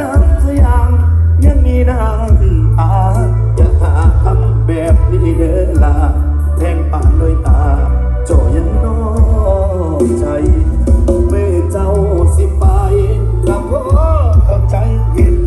นางสยามยังมีนางที่อาจะหาทำแบบนี้เดิอลาแทงป่านด้วยตาโจยังน้อยใจเมื่อเจ้าสิไปลำโพ่เข้าใจเห็น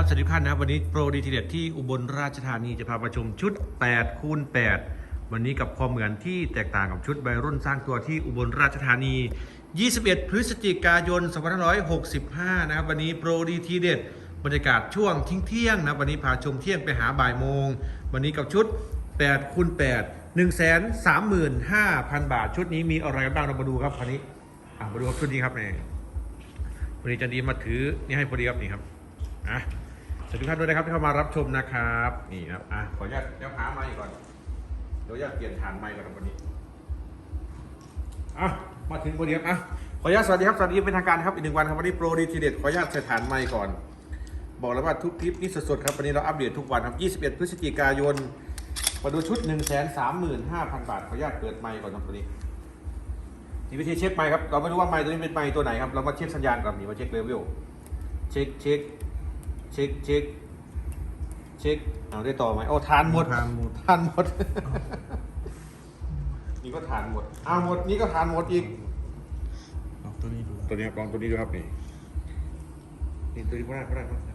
ครับสวัสดีท่านนะครับวันนี้โปรดีทีเด็ดที่อุบลราชธานีจะพาประชุมชุด8คูณ8วันนี้กับความเหมือนที่แตกต่างกับชุดวัยรุ่นสร้างตัวที่อุบลราชธานี 21 พฤศจิกายน 2565 นะครับวันนี้โปรดีทีเด็ดบรรยากาศช่วงทิ้งเที่ยงนะวันนี้พาชมเที่ยงไปหาบ่ายโมง วันนี้กับชุด8คูณ8 1 3 5 0 0 0 บาท ชุดนี้มีอะไรกันบ้างเรามาดูครับคราวนี้มาดูครับชุดนี้ครับเนี่ยวันนี้จันดีมาถือนี่ให้พอดีครับนี่ครับอะ สวัสดีทุกท่านด้วยนะครับที่เข้ามารับชมนะครับนี่ครับอะขออนุญาตเดี๋ยวหาไมค์ก่อนเดี๋ยวอยากเปลี่ยนฐานไมค์ก่อนครับวันนี้อะมาถึงพอดีครับอะขออนุญาตสวัสดีครับสวัสดีเป็นทางการครับอีกหนึ่งวันครับวันนี้โปรดีทีเด็ดขออนุญาตใส่ฐานไมค์ก่อน บอกแล้วว่าทุกคลิปนี่สดๆครับวันนี้เราอัปเดตทุกวันครับ21 พฤศจิกายนมาดูชุด 1 3 5 0 0 0 บาทขออนุญาตเปิดไมค์ก่อนครับตัวนี้มีวิธีเช็คไมค์ครับเราไม่รู้ว่าไมค์ตัวนี้เป็นไมค์ตัวไหนครับเรามาเช็คสัญญาณก่อนนี่มาเช็คเลเวลเช็คเช็ค เช็คเช็คเช็คเอาได้ต่อไหมโอ้ทานหมดทานหมด ทานหมด นี่ก็ทานหมดอ้าวหมดนี่ก็ทานหมดอีกออกตัวนี้ดูตัวนี้ครับลองตัวนี้ดูครับนี่นี่ตัวนี้พอได้พอได้พอได้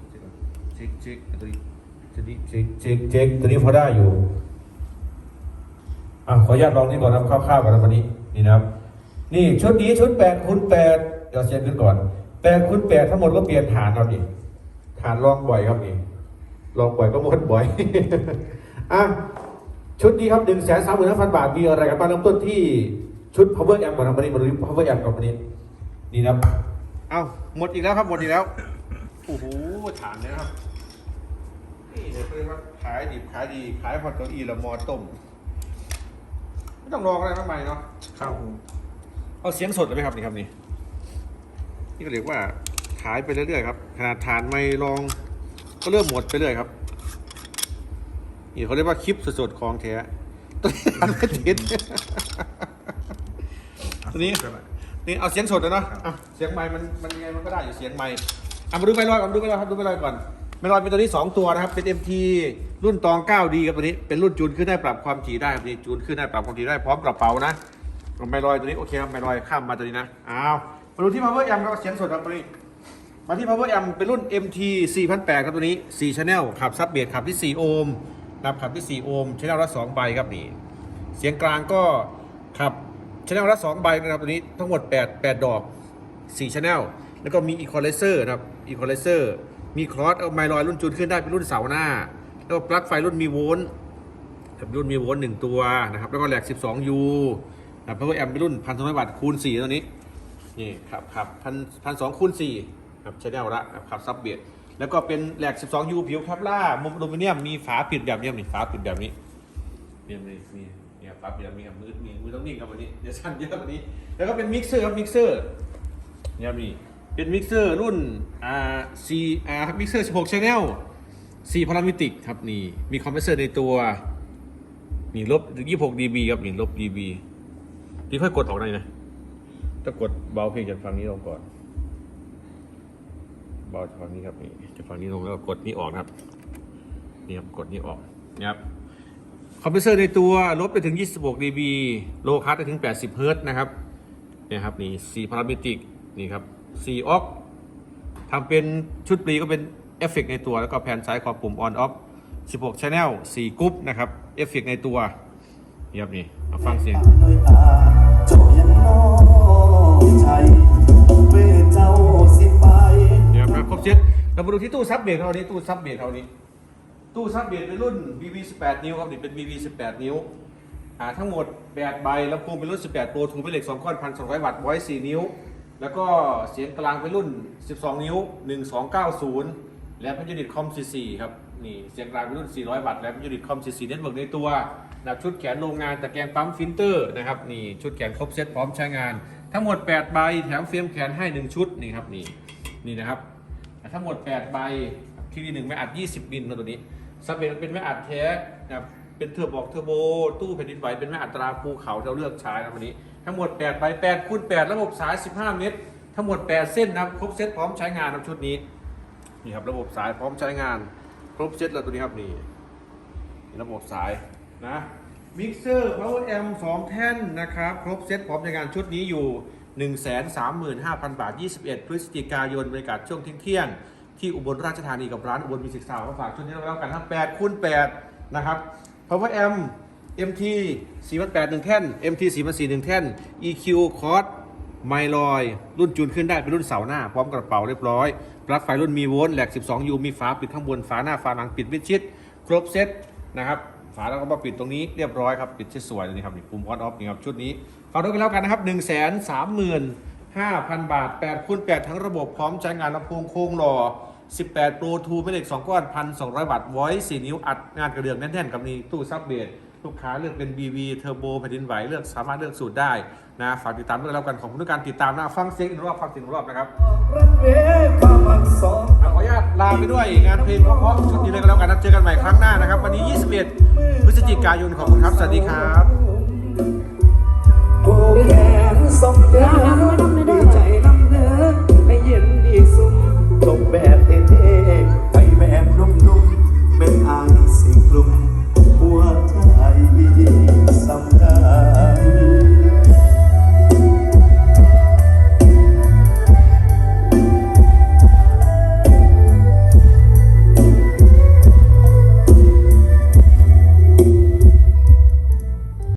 เช็คเช็คตัวนี้ตัวนี้เช็คเช็คเช็คตัวนี้พอได้อยู่อะขออนุญาตลองนี่ก่อนนะครับคร่าวๆก่อนนะวันนี้นี่นะครับ นี่ชุดนี้ชุดแปดคูณแปดเดี๋ยวเช็คกันก่อนแปดคูณแปดทั้งหมดก็เปลี่ยนฐานครับนี่ ฐานลองบ่อยครับนี่ลองบ่อยก็หมดบ่อย อะชุดนี้ครับหนึ่งแสนสามหมื่นห้าพันบาท มีอะไรกันบ้างเริ่มต้นที่ชุด power amp ก่อนนะวันนี้มาดู power amp ก่อนวันนี้นี่นะครับเอ้าหมดอีกแล้วครับหมดอีกแล้วโอ้โหฐานเนี่ยนะครับนี่เลยเรียกว่าขายดิบขายดีขายพอเก้าอี้ละมอต้มไม่ต้องรองอะไรมากมายเนาะข้าวหูเอาเสียงสดเลยไหมครับนี่ครับนี่นี่ก็เรียกว่า ขายไปเรื่อยๆครับ ขนาดฐานไม่ลองก็เริ่มหมดไปเรื่อยครับนี่เขาเรียกว่าคลิปสดๆของแท้ตัวนี้ฐานไม่ติดตัวนี้นี่เอาเสียงสดเลยเนาะอะเสียงไม้มันมันยังไงมันก็ได้อยู่เสียงไม้อะมาดูไปลอยก่อนดูไปลอยครับดูไปลอยก่อนไม่ลอยเป็นตัวนี้สองตัวนะครับ เป็น MT รุ่นตอง 9D ครับตัวนี้เป็นรุ่นจูนขึ้นได้ปรับความถี่ได้ครับนี่จูนขึ้นได้ปรับความถี่ได้พร้อมกระเป๋านะเอาไมลอยตัวนี้โอเคครับไมลอยข้ามมาตัวนี้นะอ้าวมาดูที่ power amp ครับเสียงสดครับตัวนี้ มาที่ power amp เป็นรุ่น MT 4008 ครับตัวนี้ 4 channel ขับซับเบสขับที่ 4 โอห์มนะครับขับที่ 4 โอห์ม channel ละ 2 ใบครับนี่ เสียงกลางก็ขับ channel ละ 2 ใบนะครับตัวนี้ทั้งหมด 8 8 ดอก 4 channel แล้วก็มี equalizer นะครับ equalizer มีคลอสเอาไมลอยรุ่นจูนขึ้นได้เป็นรุ่นเสาหน้า แล้วปลั๊กไฟรุ่นมีโวลต์รับรุ่นมีโวลต์หนึ่งตัวนะครับ แล้วก็แหลก 12U นะครับ power amp เป็นรุ่นพันสองร้อยวัตต์คูณ4ตัวนี้นี่ครับครับพันพันสองคูณ4 ครับใช้ได้ละครับซับเบียดแล้วก็เป็นแหลก 12U ผิวแคปล่ามุมอลูมิเนียมมีฝาปิดแบบนี้นี่ฝาปิดแบบนี้เนี่ยนี่นี่เนี่ยฝาปิดแบบนี้ครับมือมีมือต้องนิ่งครับวันนี้เดี๋ยวสั้นเยอะกว่านี้ แล้วก็เป็นมิกเซอร์ครับมิกเซอร์เนี่ยนี่เป็นมิกเซอร์รุ่นอ่า C อ่ามิกเซอร์ 16 channel 4พารามิติกครับนี่มีคอมเพรสเซอร์ในตัวนี่ลบ 26 dB ครับนี่ลบ dB พี่ค่อยกดออกได้นะถ้ากดเบาเพลงจากฝั่งนี้ลงก่อน บาจากฝั่งนี้ครับนี่จากฝั่งนี้ลงแล้วกดนี้ออกนะครับนี่ครับกดนี้ออกนะครับคอมเพรสเซอร์ในตัวลบไปถึง 26 dB โลคัสไปถึง 80 เฮิร์ตซ์นะครับเนี่ยครับนี่4พารามิติกนี่ครับ4ออกทำเป็นชุดปรีก็เป็นเอฟเฟกในตัวแล้วก็แผ่นซ้ายขวาปุ่ม on off 16 channel 4กรุ๊ปนะครับเอฟเฟกในตัวนี่ครับนี่มาฟังเสียง เนี่ยครับครบเรามาดูที่ตู้ซับเบรกเรานี้ตู้ซับเบรกเรานี้ ตู้ซับเบรกเป็นรุ่น BB 18 นิ้วครับนี่เป็น BB 18 นิ้วอ่าทั้งหมด8ใบลำโพงเป็นรุ่น 18 Pro ทูเป็นเหล็ก2ก้อน1,200 วัตต์ไว้4นิ้ว แล้วก็เสียงกลางเป็นรุ่น 12 นิ้ว 1290 และเป็นยูนิตคอม C4 ครับนี่เสียงกลางเป็นรุ่น 400 วัตต์และเป็นยูนิตคอม C4 เน็ตเวิร์กในตัวนะครับชุดแขนโรงงานตะแกรงปั๊มฟิลเตอร์นะครับนี่ชุดแขนครบเซตพร้อมใช้งาน ทั้งหมด 8 ใบแถมเฟรมแขนให้ 1 ชุดนี่ครับนี่นี่นะครับ ทั้งหมด 8 ใบที่นี่หนึ่งไม่อัด 20บินนะตัวนี้ซับเบนเป็นไม่อัดแท้นะครับเป็นเทอร์บอกเทอร์โบ ตู้แผ่นดินไหวเป็นไม่อัดตราภูเขาเราเลือกใช้นะวันนี้ ทั้งหมด8ใบ8คูณ8ระบบสาย 15 เมตร ทั้งหมด 8 เส้นนะครับครบเซตพร้อมใช้งานนะชุดนี้นี่ครับระบบสายพร้อมใช้งาน ครบเซตเลยตัวนี้ครับนี่นี่ระบบสายนะมิกเซอร์ power amp 2แท่นนะครับ ครบเซตพร้อมใช้งานชุดนี้อยู่ 135,000 บาท 21 พฤศจิกายนบรรยากาศช่วงเที่ยงที่อุบลราชธานีกับร้านอุบลมิวสิกซาวมาฝากชุดนี้แล้วกันทั้ง8คูณ8นะครับ power M MT 4,8 1แท่น MT 4,4 1แท่น EQ Cos ไมลอย รุ่นจูนขึ้นได้เป็นรุ่นเสาหน้า พร้อมกระเป๋าเรียบร้อย ปลั๊กไฟรุ่นมีโวลต์แหลก 12U มีฝาปิดข้างบนฝาหน้าฝาหลังปิดมิดชิด ครบเซตนะครับ ฝาแล้วก็มาปิดตรงนี้เรียบร้อยครับปิดสวยๆเลยนี่ครับนี่ปุ่มออนออฟนี่ครับชุดนี้ฝากด้วยกันแล้วกันนะครับ 1 3 5 0 0 0 บาท8คูณ8ทั้งระบบพร้อมใช้งานลำโพงโค้งหล่อ 18 Pro 2เป็นเหล็ก 2 ก้อน 1,200 วัตต์ไว้4นิ้วอัดงานกระเดื่องแน่นๆกับนี่ตู้ซับเบสลูกค้าเลือกเป็น BV Turbo แผ่นดินไหวเลือกสามารถเลือกสูตรได้นะ ฝากติดตามด้วยกันแล้วกันขอบคุณทุกการติดตามนะ ฟังเสียงอีกรอบฟังเสียงอีกรอบนะครับรันเวความมันสองขออนุญาตลาไปด้วยงานเพลงเพราะๆชุดนี้เลยก็แล้วกันนะเจอกันใหม่ครั้งหน้านะครับ วันนี้ 21 พฤศจิกายนขอบคุณครับ สวัสดีครับ